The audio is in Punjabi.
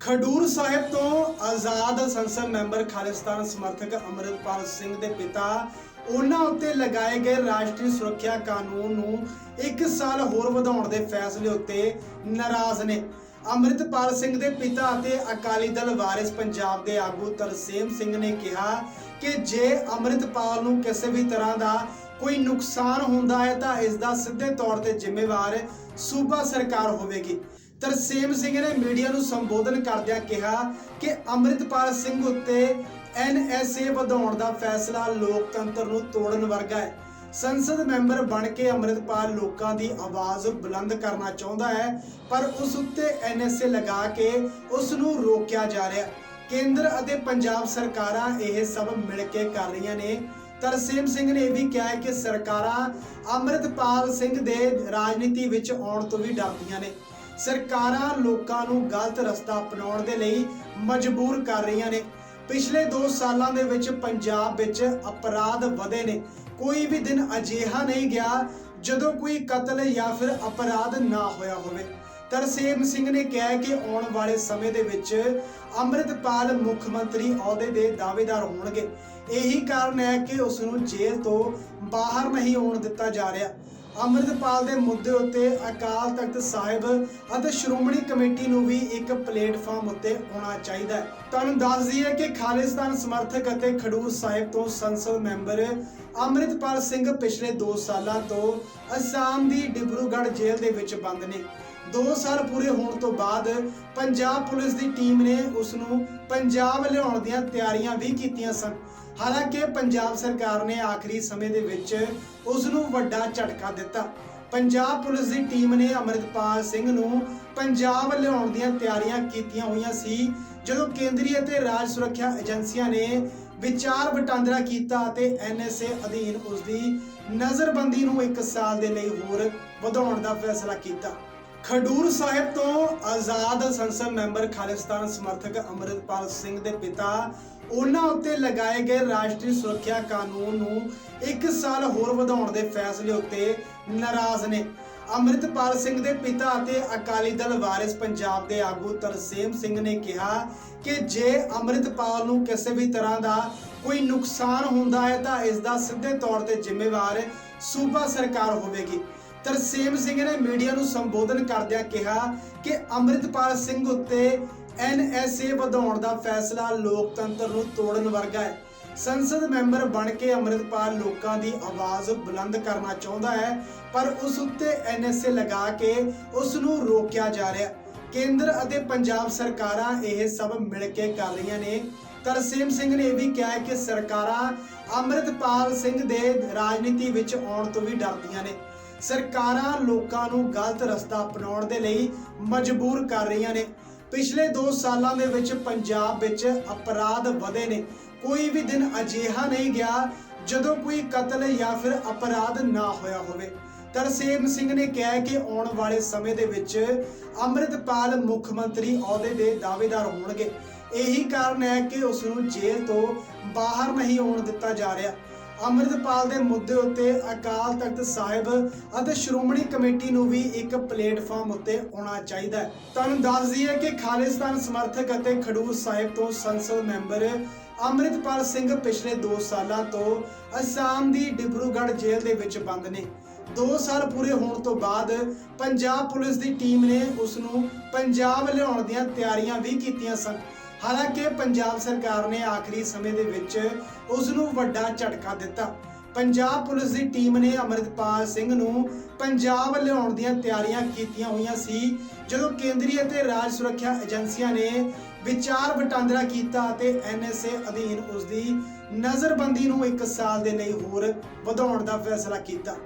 ਖਡੂਰ ਸਾਹਿਬ ਤੋਂ ਆਜ਼ਾਦ ਸੰਸਦ ਮੈਂਬਰ ਖਾਲਿਸਤਾਨ ਸਮਰਥਕ ਅਮਰਿਤਪਾਲ ਸਿੰਘ ਦੇ ਪਿਤਾ, ਉਹਨਾਂ ਉੱਤੇ ਲਗਾਏ ਗਏ ਰਾਸ਼ਟਰੀ ਸੁਰੱਖਿਆ ਕਾਨੂੰਨ ਨੂੰ 1 ਸਾਲ ਹੋਰ ਵਧਾਉਣ ਦੇ ਫੈਸਲੇ ਉੱਤੇ ਨਾਰਾਜ਼ ਨੇ। ਅਮਰਿਤਪਾਲ ਸਿੰਘ ਦੇ ਪਿਤਾ ਅਤੇ ਅਕਾਲੀ ਦਲ ਵਾਰਿਸ ਪੰਜਾਬ ਦੇ ਆਗੂ ਤਰਸੇਮ ਸਿੰਘ ਨੇ ਕਿਹਾ ਕਿ ਜੇ ਅਮਰਿਤਪਾਲ ਨੂੰ ਕਿਸੇ ਵੀ ਤਰ੍ਹਾਂ ਦਾ ਕੋਈ ਨੁਕਸਾਨ ਹੁੰਦਾ ਹੈ ਤਾਂ ਇਸ ਦਾ ਸਿੱਧੇ ਤੌਰ ਤੇ ਜ਼ਿੰਮੇਵਾਰ ਸੂਬਾ ਸਰਕਾਰ ਹੋਵੇਗੀ। ਤਰਸੇਮ ਸਿੰਘ ਨੇ ਮੀਡੀਆ ਨੂੰ ਸੰਬੋਧਨ ਕਰਦਿਆਂ ਕਿਹਾ ਕਿ ਅੰਮ੍ਰਿਤਪਾਲ ਸਿੰਘ ਉੱਤੇ ਐਨਐਸਏ ਵਧਾਉਣ ਦਾ ਫੈਸਲਾ ਲੋਕਤੰਤਰ ਨੂੰ ਤੋੜਨ ਵਰਗਾ ਹੈ। ਸੰਸਦ ਮੈਂਬਰ ਬਣ ਕੇ ਅੰਮ੍ਰਿਤਪਾਲ ਲੋਕਾਂ ਦੀ ਆਵਾਜ਼ ਬੁਲੰਦ ਕਰਨਾ ਚਾਹੁੰਦਾ ਹੈ, ਪਰ ਉਸ ਉੱਤੇ ਐਨਐਸਏ ਲਗਾ ਕੇ ਉਸ ਨੂੰ ਰੋਕਿਆ ਜਾ ਰਿਹਾ। ਕੇਂਦਰ ਅਤੇ ਪੰਜਾਬ ਸਰਕਾਰਾਂ ਇਹ ਸਭ ਮਿਲ ਕੇ ਕਰ ਰਹੀਆਂ ਨੇ। ਤਰਸੇਮ ਸਿੰਘ ਨੇ ਇਹ ਵੀ ਕਿਹਾ ਹੈ ਕਿ ਸਰਕਾਰਾਂ ਅੰਮ੍ਰਿਤਪਾਲ ਸਿੰਘ ਦੇ ਰਾਜਨੀਤੀ ਵਿੱਚ ਆਉਣ ਤੋਂ ਵੀ ਡਰਦੀਆਂ ਨੇ। ਸਰਕਾਰਾਂ ਲੋਕਾਂ ਨੂੰ ਗਲਤ ਰਸਤਾ ਅਪਣਾਉਣ ਦੇ ਲਈ ਮਜਬੂਰ ਕਰ ਰਹੀਆਂ ਨੇ। ਪਿਛਲੇ 2 ਸਾਲਾਂ ਦੇ ਵਿੱਚ ਪੰਜਾਬ ਵਿੱਚ ਅਪਰਾਧ ਵਧੇ ਨੇ। ਕੋਈ ਵੀ ਦਿਨ ਅਜਿਹਾ ਨਹੀਂ ਗਿਆ ਜਦੋਂ ਕੋਈ ਕਤਲ ਜਾਂ ਫਿਰ ਅਪਰਾਧ ਨਾ ਹੋਇਆ ਹੋਵੇ। ਤਰਸੇਮ ਸਿੰਘ ਨੇ ਕਿਹਾ ਕਿ ਆਉਣ ਵਾਲੇ ਸਮੇਂ ਦੇ ਵਿੱਚ ਅੰਮ੍ਰਿਤਪਾਲ ਮੁੱਖ ਮੰਤਰੀ ਅਹੁਦੇ ਦੇ ਦਾਅਵੇਦਾਰ ਹੋਣਗੇ। ਇਹੀ ਕਾਰਨ ਹੈ ਕਿ ਉਸ ਨੂੰ ਜੇਲ੍ਹ ਤੋਂ ਬਾਹਰ ਨਹੀਂ ਆਉਣ ਦਿੱਤਾ ਜਾ ਰਿਹਾ। ਅੰਮ੍ਰਿਤਪਾਲ ਦੇ ਮੁੱਦੇ ਉੱਤੇ ਅਕਾਲ ਤਖਤ ਸਾਹਿਬ ਅਤੇ ਸ਼੍ਰੋਮਣੀ ਕਮੇਟੀ ਨੂੰ ਵੀ ਇੱਕ ਪਲੇਟਫਾਰਮ ਉੱਤੇ ਆਉਣਾ ਚਾਹੀਦਾ ਹੈ। ਤੁਹਾਨੂੰ ਦੱਸ ਦਈਏ ਕਿ ਖਾਲਿਸਤਾਨ ਸਮਰਥਕ ਅਤੇ ਖਡੂਰ ਸਾਹਿਬ ਤੋਂ ਸੰਸਦ ਮੈਂਬਰ ਅੰਮ੍ਰਿਤਪਾਲ ਸਿੰਘ ਪਿਛਲੇ 2 ਸਾਲਾਂ ਤੋਂ ਅਸਾਮ ਦੀ ਡਿਬਰੂਗੜ੍ਹ ਜੇਲ੍ਹ ਦੇ ਵਿੱਚ ਬੰਦ ਨੇ। 2 ਸਾਲ ਪੂਰੇ ਹੋਣ ਤੋਂ ਬਾਅਦ ਪੰਜਾਬ ਪੁਲਿਸ ਦੀ ਟੀਮ ਨੇ ਉਸ ਨੂੰ ਪੰਜਾਬ ਲਿਆਉਣ ਦੀਆਂ ਤਿਆਰੀਆਂ ਵੀ ਕੀਤੀਆਂ ਸਨ। ਹਾਲਾਂਕਿ ਪੰਜਾਬ ਸਰਕਾਰ ਨੇ ਆਖਰੀ ਸਮੇਂ ਦੇ ਵਿੱਚ ਉਸ ਨੂੰ ਵੱਡਾ ਝਟਕਾ ਦਿੱਤਾ। ਪੰਜਾਬ ਪੁਲਿਸ ਦੀ ਟੀਮ ਨੇ ਅਮਰਿਤਪਾਲ ਸਿੰਘ ਨੂੰ ਪੰਜਾਬ ਲਿਆਉਣ ਦੀਆਂ ਤਿਆਰੀਆਂ ਕੀਤੀਆਂ ਹੋਈਆਂ ਸੀ, ਜਦੋਂ ਕੇਂਦਰੀ ਅਤੇ ਰਾਜ ਸੁਰੱਖਿਆ ਏਜੰਸੀਆਂ ਨੇ ਵਿਚਾਰ ਵਟਾਂਦਰਾ ਕੀਤਾ ਅਤੇ ਐਨਐਸਏ ਅਧੀਨ ਉਸ ਦੀ ਨਜ਼ਰਬੰਦੀ ਨੂੰ 1 ਸਾਲ ਦੇ ਲਈ ਹੋਰ ਵਧਾਉਣ ਦਾ ਫੈਸਲਾ ਕੀਤਾ। ਖਡੂਰ ਸਾਹਿਬ ਤੋਂ ਆਜ਼ਾਦ ਸੰਸਦ ਮੈਂਬਰ ਖਾਲਿਸਤਾਨ ਸਮਰਥਕ ਅਮਰਿਤਪਾਲ ਸਿੰਘ ਦੇ ਪਿਤਾ, ਉਹਨਾਂ ਉੱਤੇ ਲਗਾਏ ਗਏ ਰਾਸ਼ਟਰੀ ਸੁਰੱਖਿਆ ਕਾਨੂੰਨ ਨੂੰ 1 ਸਾਲ ਹੋਰ ਵਧਾਉਣ ਦੇ ਫੈਸਲੇ ਉੱਤੇ ਨਾਰਾਜ਼ ਨੇ। ਅਮਰਿਤਪਾਲ ਸਿੰਘ ਦੇ ਪਿਤਾ ਅਤੇ ਅਕਾਲੀ ਦਲ ਵਾਰਿਸ ਪੰਜਾਬ ਦੇ ਆਗੂ ਤਰਸੇਮ ਸਿੰਘ ਨੇ ਕਿਹਾ ਕਿ ਜੇ ਅਮਰਿਤਪਾਲ ਨੂੰ ਕਿਸੇ ਵੀ ਤਰ੍ਹਾਂ ਦਾ ਕੋਈ ਨੁਕਸਾਨ ਹੁੰਦਾ ਹੈ ਤਾਂ ਇਸ ਦਾ ਸਿੱਧੇ ਤੌਰ ਤੇ ਜ਼ਿੰਮੇਵਾਰ ਸੂਬਾ ਸਰਕਾਰ ਹੋਵੇਗੀ। ਤਰਸੇਮ ਸਿੰਘ ਨੇ ਮੀਡੀਆ ਨੂੰ ਸੰਬੋਧਨ ਕਰਦਿਆਂ ਕਿਹਾ ਕਿ ਅੰਮ੍ਰਿਤਪਾਲ ਸਿੰਘ ਉੱਤੇ ਐਨਐਸਏ ਵਧਾਉਣ ਦਾ ਫੈਸਲਾ ਲੋਕਤੰਤਰ ਨੂੰ ਤੋੜਨ ਵਰਗਾ ਹੈ। ਸੰਸਦ ਮੈਂਬਰ ਬਣ ਕੇ ਅੰਮ੍ਰਿਤਪਾਲ ਲੋਕਾਂ ਦੀ ਆਵਾਜ਼ ਬੁਲੰਦ ਕਰਨਾ ਚਾਹੁੰਦਾ ਹੈ, ਪਰ ਉਸ ਉੱਤੇ ਐਨਐਸਏ ਲਗਾ ਕੇ ਉਸ ਨੂੰ ਰੋਕਿਆ ਜਾ ਰਿਹਾ ਕੇਂਦਰ ਅਤੇ ਪੰਜਾਬ ਸਰਕਾਰਾਂ ਇਹ ਸਭ ਮਿਲ ਕੇ ਕਰ ਰਹੀਆਂ ਨੇ। ਤਰਸੇਮ ਸਿੰਘ ਨੇ ਇਹ ਵੀ ਕਿਹਾ ਕਿ ਸਰਕਾਰਾਂ ਅੰਮ੍ਰਿਤਪਾਲ ਸਿੰਘ ਦੇ ਰਾਜਨੀਤੀ ਵਿੱਚ ਆਉਣ ਤੋਂ ਵੀ ਡਰਦੀਆਂ ਨੇ। ਸਰਕਾਰਾਂ ਲੋਕਾਂ ਨੂੰ ਗਲਤ ਰਸਤਾ ਅਪਣਾਉਣ ਦੇ ਲਈ ਮਜਬੂਰ ਕਰ ਰਹੀਆਂ ਨੇ। ਪਿਛਲੇ 2 ਸਾਲਾਂ ਦੇ ਵਿੱਚ ਪੰਜਾਬ ਵਿੱਚ ਅਪਰਾਧ ਵਧੇ ਨੇ। ਕੋਈ ਵੀ ਦਿਨ ਅਜਿਹਾ ਨਹੀਂ ਗਿਆ ਜਦੋਂ ਕੋਈ ਕਤਲ ਜਾਂ ਫਿਰ ਅਪਰਾਧ ਨਾ ਹੋਇਆ ਹੋਵੇ। ਤਰਸੇਮ ਸਿੰਘ ਨੇ ਕਿਹਾ ਕਿ ਆਉਣ ਵਾਲੇ ਸਮੇਂ ਦੇ ਵਿੱਚ ਅੰਮ੍ਰਿਤਪਾਲ ਮੁੱਖ ਮੰਤਰੀ ਅਹੁਦੇ ਦੇ ਦਾਅਵੇਦਾਰ ਹੋਣਗੇ। ਇਹੀ ਕਾਰਨ ਹੈ ਕਿ ਉਸ ਨੂੰ ਜੇਲ੍ਹ ਤੋਂ ਬਾਹਰ ਨਹੀਂ ਆਉਣ ਦਿੱਤਾ ਜਾ ਰਿਹਾ। ਅੰਮ੍ਰਿਤਪਾਲ ਦੇ ਮੁੱਦੇ ਉੱਤੇ ਅਕਾਲ ਤਖਤ ਸਾਹਿਬ ਅਤੇ ਸ਼੍ਰੋਮਣੀ ਕਮੇਟੀ ਨੂੰ ਵੀ ਇੱਕ ਪਲੇਟਫਾਰਮ ਉੱਤੇ ਆਉਣਾ ਚਾਹੀਦਾ ਹੈ। ਤੁਹਾਨੂੰ ਦੱਸ ਦਈਏ ਕਿ ਖਾਲਿਸਤਾਨ ਸਮਰਥਕ ਅਤੇ ਖਡੂਰ ਸਾਹਿਬ ਤੋਂ ਸੰਸਦ ਮੈਂਬਰ ਅੰਮ੍ਰਿਤਪਾਲ ਸਿੰਘ ਪਿਛਲੇ 2 ਸਾਲਾਂ ਤੋਂ ਅਸਾਮ ਦੀ ਡਿਬਰੂਗੜ੍ਹ ਜੇਲ੍ਹ ਦੇ ਵਿੱਚ ਬੰਦ ਨੇ। 2 ਸਾਲ ਪੂਰੇ ਹੋਣ ਤੋਂ ਬਾਅਦ ਪੰਜਾਬ ਪੁਲਿਸ ਦੀ ਟੀਮ ਨੇ ਉਸ ਨੂੰ ਪੰਜਾਬ ਲਿਆਉਣ ਦੀਆਂ ਤਿਆਰੀਆਂ ਵੀ ਕੀਤੀਆਂ ਸਨ। ਹਾਲਾਂਕਿ ਪੰਜਾਬ ਸਰਕਾਰ ਨੇ ਆਖਰੀ ਸਮੇਂ ਦੇ ਵਿੱਚ ਉਸ ਨੂੰ ਵੱਡਾ ਝਟਕਾ ਦਿੱਤਾ। ਪੰਜਾਬ ਪੁਲਿਸ ਦੀ ਟੀਮ ਨੇ ਅਮਰਿਤਪਾਲ ਸਿੰਘ ਨੂੰ ਪੰਜਾਬ ਲਿਆਉਣ ਦੀਆਂ ਤਿਆਰੀਆਂ ਕੀਤੀਆਂ ਹੋਈਆਂ ਸੀ, ਜਦੋਂ ਕੇਂਦਰੀ ਅਤੇ ਰਾਜ ਸੁਰੱਖਿਆ ਏਜੰਸੀਆਂ ਨੇ ਵਿਚਾਰ ਵਟਾਂਦਰਾ ਕੀਤਾ ਅਤੇ ਐਨਐਸਏ ਅਧੀਨ ਉਸ ਦੀ ਨਜ਼ਰਬੰਦੀ ਨੂੰ 1 ਸਾਲ ਦੇ ਲਈ ਹੋਰ ਵਧਾਉਣ ਦਾ ਫੈਸਲਾ ਕੀਤਾ।